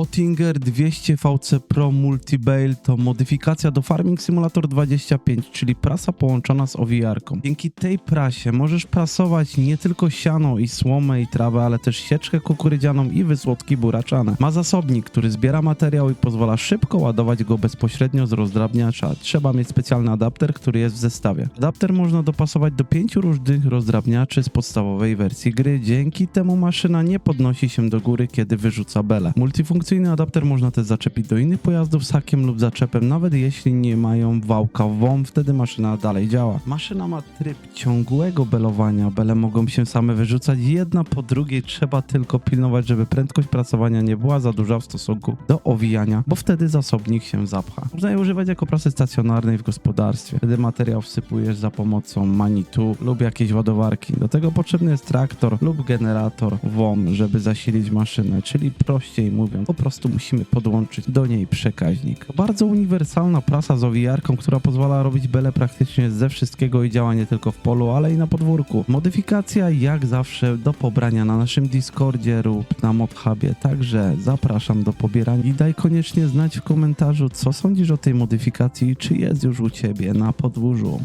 Oettinger 200 VC Pro Multibale to modyfikacja do Farming Simulator 25, czyli prasa połączona z owijarką. Dzięki tej prasie możesz prasować nie tylko siano i słomę i trawę, ale też sieczkę kukurydzianą i wysłodki buraczane. Ma zasobnik, który zbiera materiał i pozwala szybko ładować go bezpośrednio z rozdrabniacza. Trzeba mieć specjalny adapter, który jest w zestawie. Adapter można dopasować do pięciu różnych rozdrabniaczy z podstawowej wersji gry. Dzięki temu maszyna nie podnosi się do góry, kiedy wyrzuca belę. Multifunkcyjny adapter można też zaczepić do innych pojazdów z hakiem lub zaczepem, nawet jeśli nie mają wałka WOM, wtedy maszyna dalej działa. Maszyna ma tryb ciągłego belowania. Bele mogą się same wyrzucać jedna po drugiej. Trzeba tylko pilnować, żeby prędkość pracowania nie była za duża w stosunku do owijania, bo wtedy zasobnik się zapcha. Można je używać jako prasy stacjonarnej w gospodarstwie. Wtedy materiał wsypujesz za pomocą manitu lub jakiejś ładowarki. Do tego potrzebny jest traktor lub generator WOM, żeby zasilić maszynę, czyli prościej mówiąc, prostu musimy podłączyć do niej przekaźnik. Bardzo uniwersalna prasa z owijarką, która pozwala robić bele praktycznie ze wszystkiego i działa nie tylko w polu, ale i na podwórku. Modyfikacja jak zawsze do pobrania na naszym Discordzie lub na ModHubie, także zapraszam do pobierania i daj koniecznie znać w komentarzu, co sądzisz o tej modyfikacji czy jest już u Ciebie na podwórzu.